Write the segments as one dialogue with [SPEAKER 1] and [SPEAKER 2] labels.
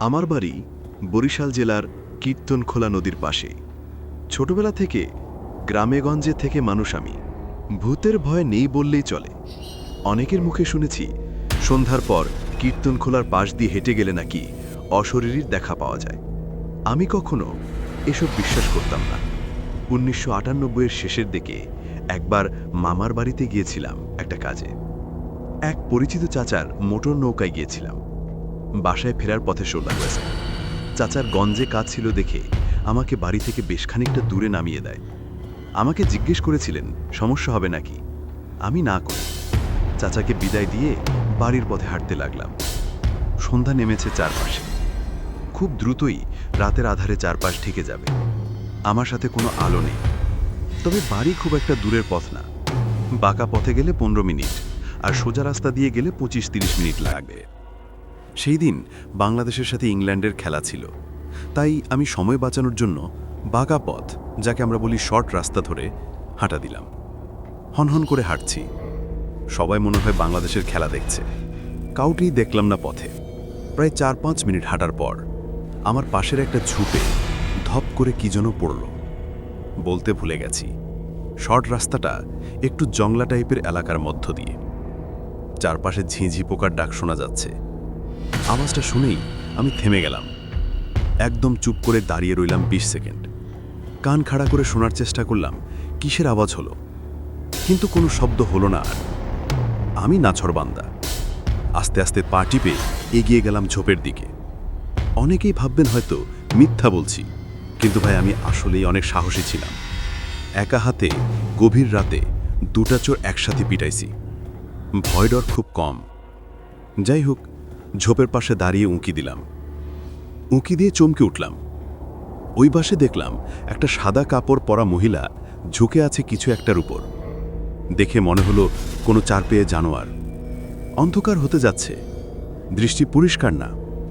[SPEAKER 1] আমার বাড়ি বরিশাল জেলার কীর্তনখোলা নদীর পাশে। ছোটবেলা থেকে গ্রামেগঞ্জে থেকে মানুষ আমি। ভূতের ভয় নেই বললেই চলে। অনেকের মুখে শুনেছি, সন্ধ্যার পর কীর্তনখোলার পাশ দিয়ে হেঁটে গেলে নাকি অশরীরীর দেখা পাওয়া যায়। আমি কখনো এসব বিশ্বাস করতাম না। উনিশশো আটানব্বইয়ের শেষের দিকে একবার মামার বাড়িতে গিয়েছিলাম একটা কাজে। এক পরিচিত চাচার মোটর নৌকায় গিয়েছিলাম। বাসায় ফেরার পথে সোলা হয়েছে চাচার গঞ্জে কাজ ছিল দেখে আমাকে বাড়ি থেকে বেশ খানিকটা দূরে নামিয়ে দেয়। আমাকে জিজ্ঞেস করেছিলেন, সমস্যা হবে নাকি? আমি না করি। চাচাকে বিদায় দিয়ে বাড়ির পথে হাঁটতে লাগলাম। সন্ধ্যা নেমেছে চারপাশে। খুব দ্রুতই রাতের আধারে চারপাশ ঢেকে যাবে। আমার সাথে কোনো আলো নেই। তবে বাড়ি খুব একটা দূরের পথ না। বাঁকা পথে গেলে পনেরো মিনিট, আর সোজা রাস্তা দিয়ে গেলে পঁচিশ তিরিশ মিনিট লাগবে। সেই দিন বাংলাদেশের সাথে ইংল্যান্ডের খেলা ছিল। তাই আমি সময় বাঁচানোর জন্য বাঁকা পথ, যাকে আমরা বলি শর্ট রাস্তা ধরে, হাঁটা দিলাম। হনহন করে হাঁটছি। সবাই মনে হয় বাংলাদেশের খেলা দেখছে। কাউকেই দেখলাম না পথে। প্রায় চার পাঁচ মিনিট হাঁটার পর আমার পাশের একটা ঝুপে ধপ করে কি যেন পড়ল। বলতে ভুলে গেছি। শর্ট রাস্তাটা একটু জংলা টাইপের এলাকার মধ্য দিয়ে। চারপাশে ঝিঁঝি পোকার ডাক শোনা যাচ্ছে। আওয়াজটা শুনেই আমি থেমে গেলাম। একদম চুপ করে দাঁড়িয়ে রইলাম বিশ সেকেন্ড। কান খাড়া করে শোনার চেষ্টা করলাম, কিসের আওয়াজ হলো? কিন্তু কোনো শব্দ হলো না আর। আমি নাছরবান্দা। আস্তে আস্তে পা টিপে এগিয়ে গেলাম ঝোপের দিকে। অনেকেই ভাববেন হয়তো মিথ্যা বলছি, কিন্তু ভাই আমি আসলেই অনেক সাহসী ছিলাম। একা হাতে, গভীর রাতে দুটা চোর একসাথে পিটাইছি। ভয় ডর খুব কম। যাই হোক ঝোপের পাশে দাঁড়িয়ে উঁকি দিলাম। উঁকি দিয়ে চমকে উঠলাম। ওই পাশে দেখলাম একটা সাদা কাপড় পরা মহিলা ঝুঁকে আছে কিছু একটার উপর। দেখে মনে হলো কোনো চার পেয়ে জানোয়ার। অন্ধকার হতে যাচ্ছে। দৃষ্টি পরিষ্কার না।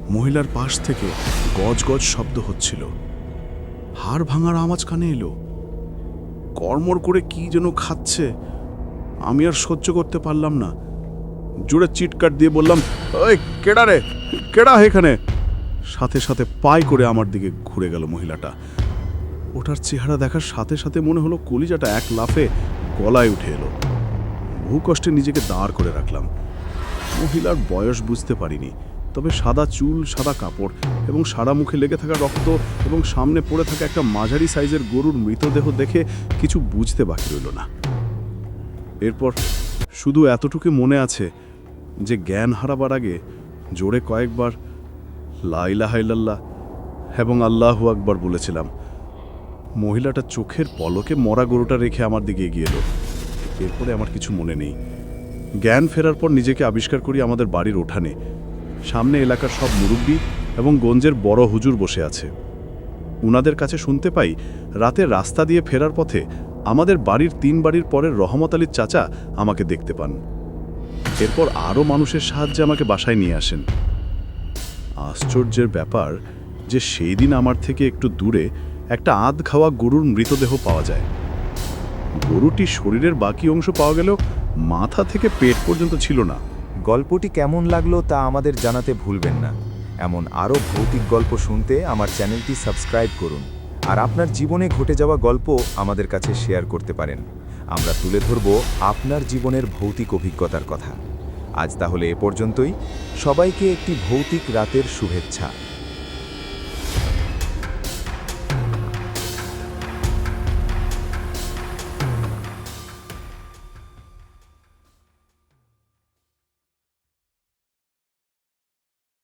[SPEAKER 2] মহিলার পাশ থেকে গজ গজ শব্দ হচ্ছিল। হাড় ভাঙার আওয়াজ কানে এলো। কর্মর করে কি যেন খাচ্ছে। আমি আর সহ্য করতে পারলাম না। জোরে চিটকাট দিয়ে বললাম, ওই, কেডা রে? কেডা এখানে? সাথে সাথে পাই করে আমার দিকে ঘুরে গেল মহিলাটা। ওটার চেহারা দেখার সাথে সাথে মনে হলো কলিজাটা এক লাফে গলায় উঠে এলো। বহু কষ্টে নিজেকে দাঁড় করে রাখলাম। মহিলার বয়স বুঝতে পারিনি, তবে সাদা চুল, সাদা কাপড় এবং সারা মুখে লেগে থাকা রক্ত এবং সামনে পড়ে থাকা একটা মাঝারি সাইজের গরুর মৃতদেহ দেখে কিছু বুঝতে বাকি রইল না। এরপর শুধু এতটুকু মনে আছে যে জ্ঞান হারাবার আগে জোরে কয়েকবার লাইলাহাইলাল্লাহ এবং আল্লাহু আকবার বলেছিলাম, মহিলাটা চোখের পলকে মরা গরুটা রেখে আমার দিকে এগিয়ে এলো। এরপরে আমার কিছু মনে নেই। জ্ঞান ফেরার পর নিজেকে আবিষ্কার করি আমাদের বাড়ির ওঠানে। সামনে এলাকার সব মুরব্বী এবং গঞ্জের বড় হুজুর বসে আছে। উনাদের কাছে শুনতে পাই, রাতে রাস্তা দিয়ে ফেরার পথে আমাদের বাড়ির তিন বাড়ির পরের রহমত আলীর চাচা আমাকে দেখতে পান। এরপর আরও মানুষের সাহায্যে আমাকে বাসায় নিয়ে আসেন। আশ্চর্যের ব্যাপার যে সেই দিন আমার থেকে একটু দূরে একটা আধ খাওয়া গরুর মৃতদেহ পাওয়া যায়। গরুটি শরীরের বাকি অংশ পাওয়া গেলেও মাথা থেকে পেট পর্যন্ত ছিল না।
[SPEAKER 3] গল্পটি কেমন লাগল তা আমাদের জানাতে ভুলবেন না। এমন আরও ভৌতিক গল্প শুনতে আমার চ্যানেলটি সাবস্ক্রাইব করুন। আর আপনার জীবনে ঘটে যাওয়া গল্প আমাদের কাছে শেয়ার করতে পারেন। আমরা তুলে ধরব আপনার জীবনের ভৌতিক অভিজ্ঞতার কথা। আজ তাহলে এ পর্যন্তই। সবাইকে একটি ভৌতিক রাতের শুভেচ্ছা।